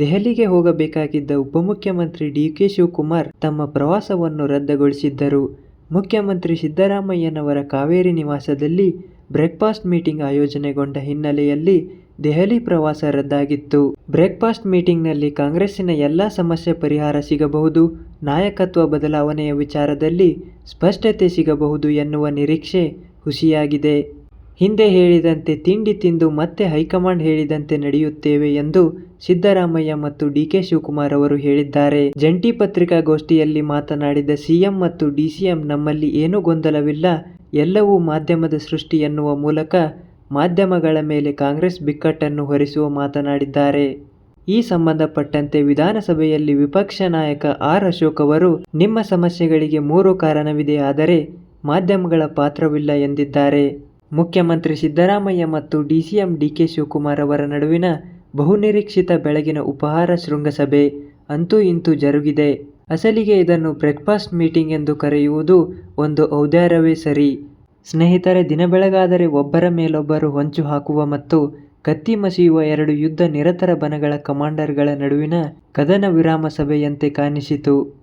ದೆಹಲಿಗೆ ಹೋಗಬೇಕಾಗಿದ್ದ ಉಪಮುಖ್ಯಮಂತ್ರಿ D K Shivakumar ತಮ್ಮ ಪ್ರವಾಸವನ್ನು ರದ್ದುಗೊಳಿಸಿದ್ದರು. ಮುಖ್ಯಮಂತ್ರಿ ಸಿದ್ದರಾಮಯ್ಯನವರ ಕಾವೇರಿ ನಿವಾಸದಲ್ಲಿ ಬ್ರೇಕ್ಫಾಸ್ಟ್ ಮೀಟಿಂಗ್ ಆಯೋಜನೆಗೊಂಡ ಹಿನ್ನೆಲೆಯಲ್ಲಿ ದೆಹಲಿ ಪ್ರವಾಸ ರದ್ದಾಗಿತ್ತು. ಬ್ರೇಕ್ಫಾಸ್ಟ್ ಮೀಟಿಂಗ್ನಲ್ಲಿ ಕಾಂಗ್ರೆಸ್ಸಿನ ಎಲ್ಲ ಸಮಸ್ಯೆ ಪರಿಹಾರ ಸಿಗಬಹುದು, ನಾಯಕತ್ವ ಬದಲಾವಣೆಯ ವಿಚಾರದಲ್ಲಿ ಸ್ಪಷ್ಟತೆ ಸಿಗಬಹುದು ಎನ್ನುವ ನಿರೀಕ್ಷೆ ಹುಸಿಯಾಗಿದೆ. ಹಿಂದೆ ಹೇಳಿದಂತೆ ತಿಂಡಿ ತಿಂದು ಮತ್ತೆ ಹೈಕಮಾಂಡ್ ಹೇಳಿದಂತೆ ನಡೆಯುತ್ತೇವೆ ಎಂದು ಸಿದ್ದರಾಮಯ್ಯ ಮತ್ತು ಡಿಕೆ ಶಿವಕುಮಾರ್ ಅವರು ಹೇಳಿದ್ದಾರೆ. ಜಂಟಿ ಪತ್ರಿಕಾಗೋಷ್ಠಿಯಲ್ಲಿ ಮಾತನಾಡಿದ ಸಿಎಂ ಮತ್ತು ಡಿಸಿಎಂ ನಮ್ಮಲ್ಲಿ ಏನೂ ಗೊಂದಲವಿಲ್ಲ. ಎಲ್ಲವೂ ಮಾಧ್ಯಮದ ಸೃಷ್ಟಿ ಎನ್ನುವ ಮೂಲಕ ಮಾಧ್ಯಮಗಳ ಮೇಲೆ ಕಾಂಗ್ರೆಸ್ ಬಿಕ್ಕಟ್ಟನ್ನು ಹೊರಿಸುವ ಮಾತನಾಡಿದ್ದಾರೆ. ಈ ಸಂಬಂಧಪಟ್ಟಂತೆ ವಿಧಾನಸಭೆಯಲ್ಲಿ ವಿಪಕ್ಷ ನಾಯಕ ಆರ್ ಅಶೋಕ್ ಅವರು, ನಿಮ್ಮ ಸಮಸ್ಯೆಗಳಿಗೆ ಮೂರು ಕಾರಣವಿದೆ, ಆದರೆ ಮಾಧ್ಯಮಗಳ ಪಾತ್ರವಿಲ್ಲ ಎಂದಿದ್ದಾರೆ. ಮುಖ್ಯಮಂತ್ರಿ ಸಿದ್ದರಾಮಯ್ಯ ಮತ್ತು ಡಿಸಿಎಂ ಡಿಕೆ ಶಿವಕುಮಾರ್ ಅವರ ನಡುವಿನ ಬಹುನಿರೀಕ್ಷಿತ ಬೆಳಗಿನ ಉಪಹಾರ ಶೃಂಗಸಭೆ ಅಂತೂ ಇಂತೂ ಜರುಗಿದೆ. ಅಸಲಿಗೆ ಇದನ್ನು ಬ್ರೇಕ್ಫಾಸ್ಟ್ ಮೀಟಿಂಗ್ ಎಂದು ಕರೆಯುವುದು ಒಂದು ಔದಾರ್ಯವೇ ಸರಿ. ಸ್ನೇಹಿತರೆ, ದಿನ ಬೆಳಗಾದರೆ ಒಬ್ಬರ ಮೇಲೊಬ್ಬರು ಹೊಂಚು ಹಾಕುವ ಮತ್ತು ಕತ್ತಿ ಮಸಿಯುವ ಎರಡು ಯುದ್ಧ ನಿರತರ ಬನಗಳ ಕಮಾಂಡರ್ಗಳ ನಡುವಿನ ಕದನ ವಿರಾಮ ಸಭೆಯಂತೆ ಕಾಣಿಸಿತು.